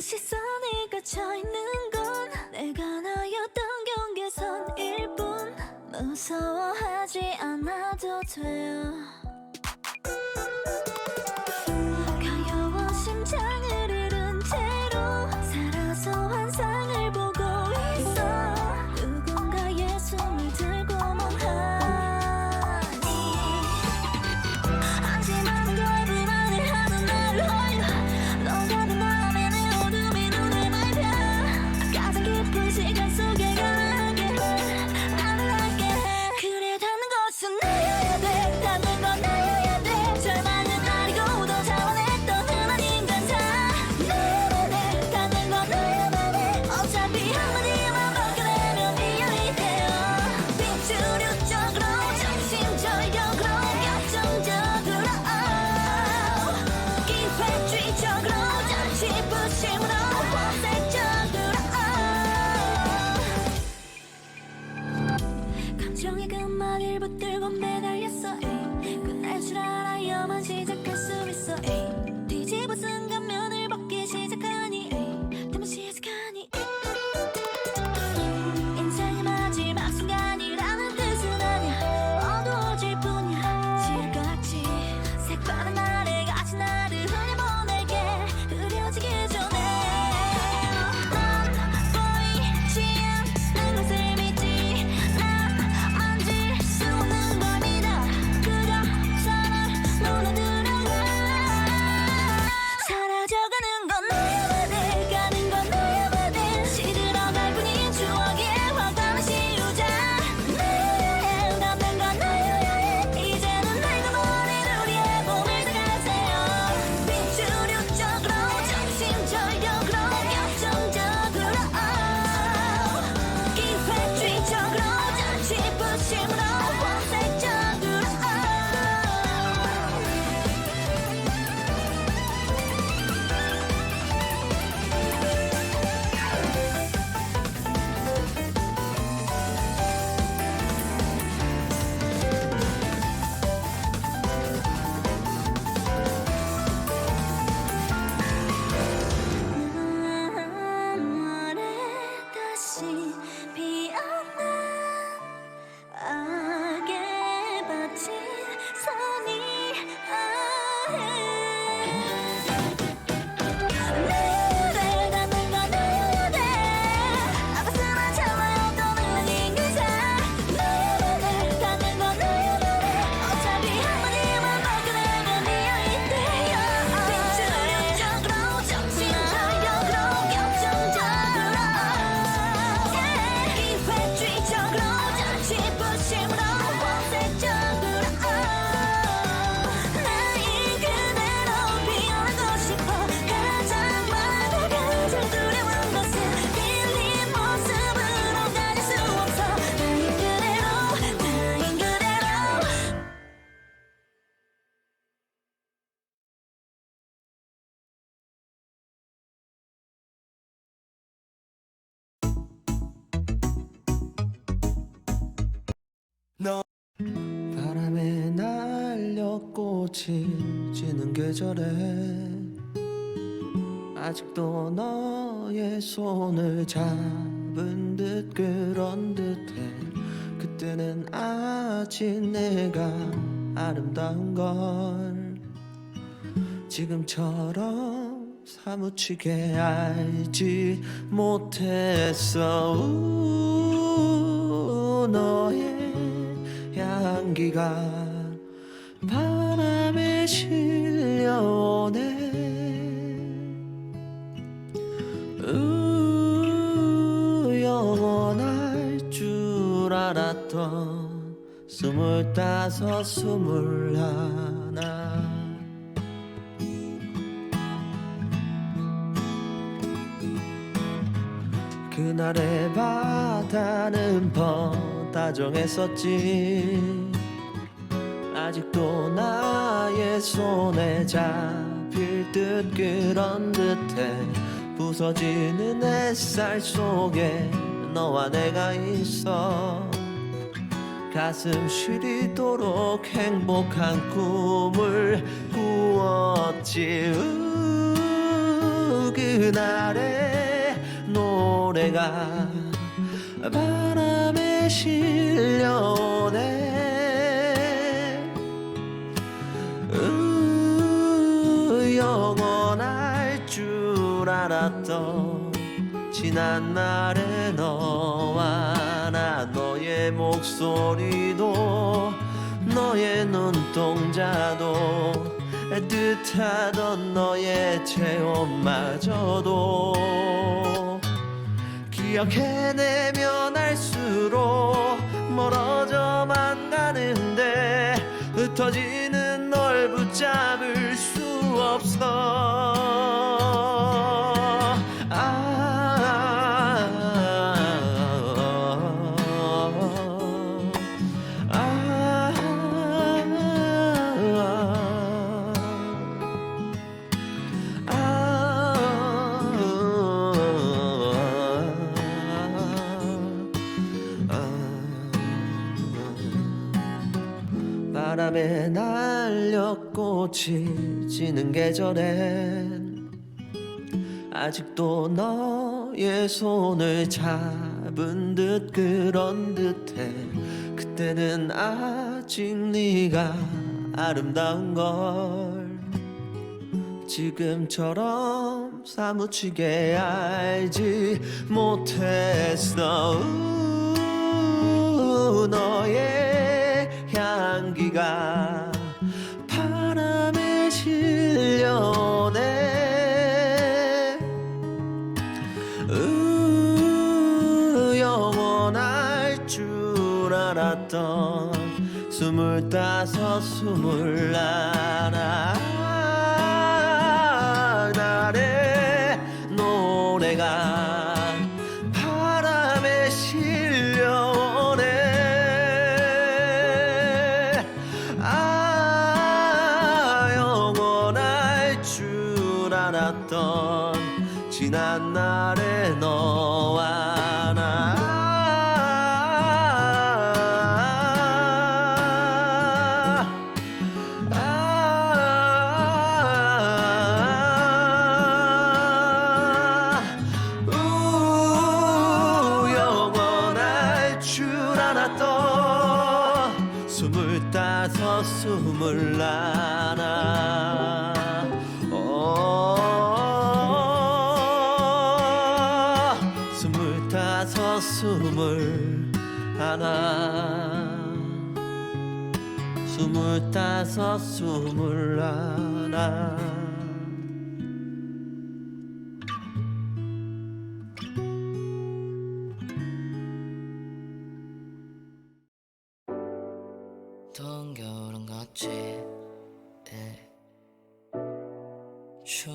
시선이 갇혀있는 건 내가 나였던 경계선일 뿐. 무서워하지 않아도 돼요. 너 바람에 날려 꽃이 지는 계절에 아직도 너의 손을 잡은 듯 그런 듯해 그때는 아직 내가 아름다운 걸 지금처럼 사무치게 알지 못했어. 우, 너의 향기가 바람에 실려오네. 우 영원할 줄 알았던 스물다섯 스물하나. 그날의 바다는 뻔 다정했었지. 아직도 나의 손에 잡힐 듯 그런 듯해 부서지는 햇살 속에 너와 내가 있어. 가슴 시리도록 행복한 꿈을 꾸었지. 그날의 노래가 바람 지난 날의 너와 나 너의 목소리도 너의 눈동자도 뜻하던 너의 체온마저도 기억해내면 할수록 멀어져만 가는데 흩어지는 널 붙잡을 수 없어 꽃이 지는 계절엔 아직도 너의 손을 잡은 듯 그런 듯해. 그때는 아직 네가 아름다운 걸 지금처럼 사무치게 알지 못했어 스물다섯 스물하나 날의 노래가 바람에 실려오네. 아 영원할 줄 알았던 지난 날의 너와 나 스물다섯 스물하나 어, 스물다섯 스물 하나 스물다섯 스물 하나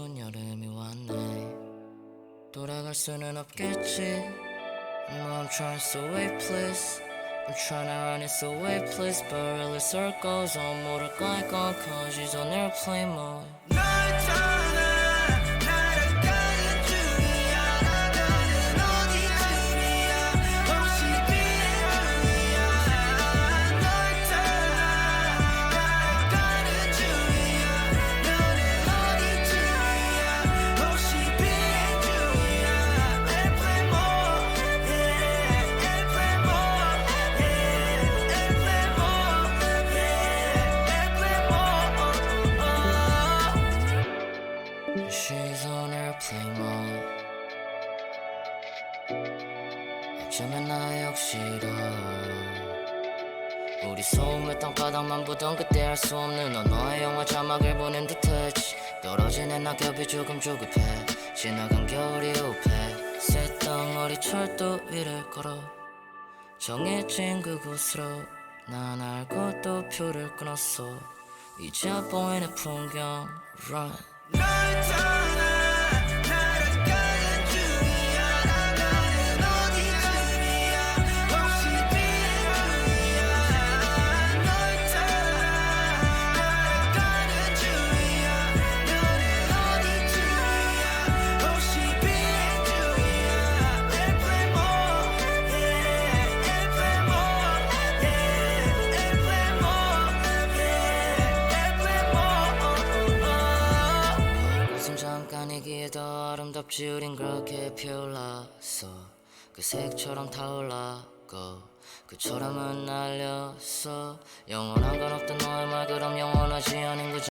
추운 여름이 왔네 돌아갈 수는 없겠지 No, I'm trying to away, please I'm trying to run this away, please But really circles on 모를 거니까 Cause she's on airplane mode 땅바닥만 보던 그때 알수 없는 언어의 영화 자막을 보낸 듯했지 떨어지는 낙엽이 조금 조급해. 지나간 겨울이 우패. 새덩어리 철도 위를 걸어. 정해진 그곳으로 난 알고 또 표를 끊었어. 이제 보이는 풍경 Run 더 아름답지 우린 그렇게 피어올랐어 그 색처럼 타올랐고 그처럼은 날렸어. 영원한 건 없던 너의 말 그럼 영원하지 않은 거지